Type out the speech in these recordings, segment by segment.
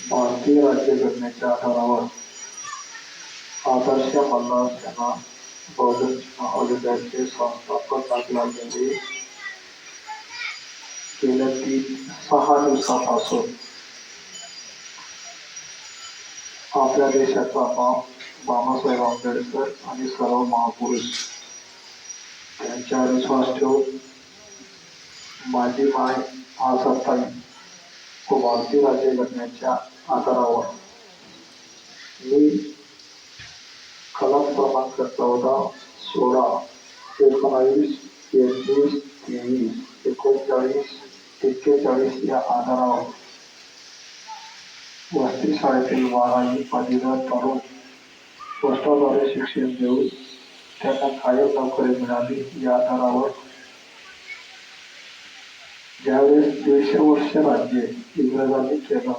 भारतीय राज्यघटनेच्या आधारावर आदर्श मल्हार महाविद्यालयाचे संस्थापक तीन सहा दिवसापासून आपल्या बाप बाबासाहेब आंबेडकर सर्व महापुरुष। त्यांच्यावर विश्वास ठेवून माय आसाताई व भारतीय राज्यघटनेच्या आधारावर मी कलम क्रमांक चौदा, सोळा, एकोणावीस, एकवीस, तेवीस, एकोणचाळीस, एक्केचाळीस या आधारावर वसती शाळेतील बारावी पदवीधर तरुण पोस्टाद्वारे शिक्षण देऊन त्यांना कायम नोकरी मिळाली या आधारावर ज्यावेळेस दीडशे वर्ष राज्य इंग्रजांनी केलं.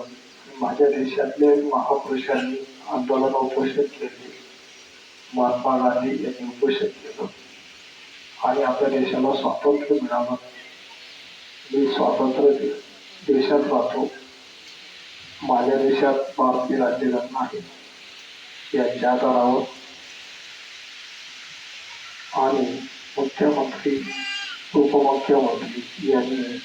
माझ्या देशातले महापुरुषांनी आंदोलन उपोषण केले. महात्मा गांधी यांनी उपोषण केलं. आणि आपल्या देशाला स्वातंत्र्य मिळालं. मी स्वातंत्र्य देशात राहतो. माझ्या देशात भारतीय राज्यघटना आहे. यांच्या आधारावर आणि मुख्यमंत्री उपमुख्यमंत्री यांनी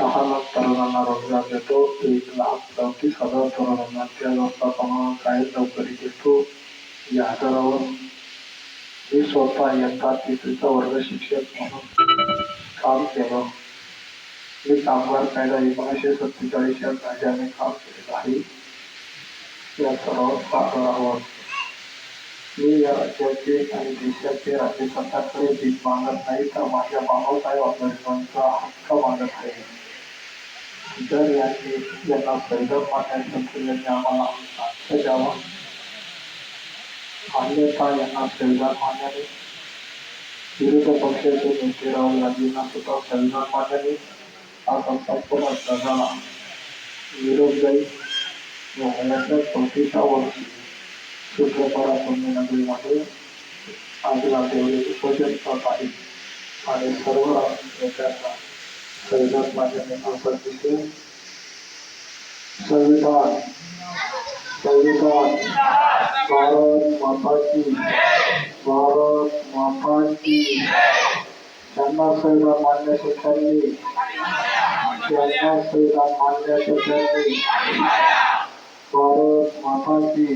दहा लाख तरुणांना रोजगार देतो एक लाख चौतीस हजार तरुणांना त्या व्यवस्थापनावर काही नोकरी देतो या आधारावर मी स्वतः इयत्ता तिसरीचा वर्ग शिक्षक म्हणून काम केलं मी कामगार कायदा एकोणीसशे सत्तेचाळीस या कायद्याने काम केलेलं आहे. या सर्व आधारावर मी या राज्य सरकारकडे भीक मागत नाही तर माझ्या बाबासाहेब आंबेडकरांचा हक्क मागत आहे जर यांनी यांना यांना संविधान मान्य नाही पक्षाचे राहुल गांधींना सुद्धा संविधान मान्य नाही संपूर्ण जगाला विरोध जाईल सूत्रपारा संमेलनामध्ये आजला देवळे उपोषण करत आहे आणि सर्व नेत्यांना मान्य असं दिसेल संविधान संविधान भारत माता की भारत माता की त्यांना संविधान मान्य त्यांनी त्यांना संविधान मान्य त्यांनी भारत माता की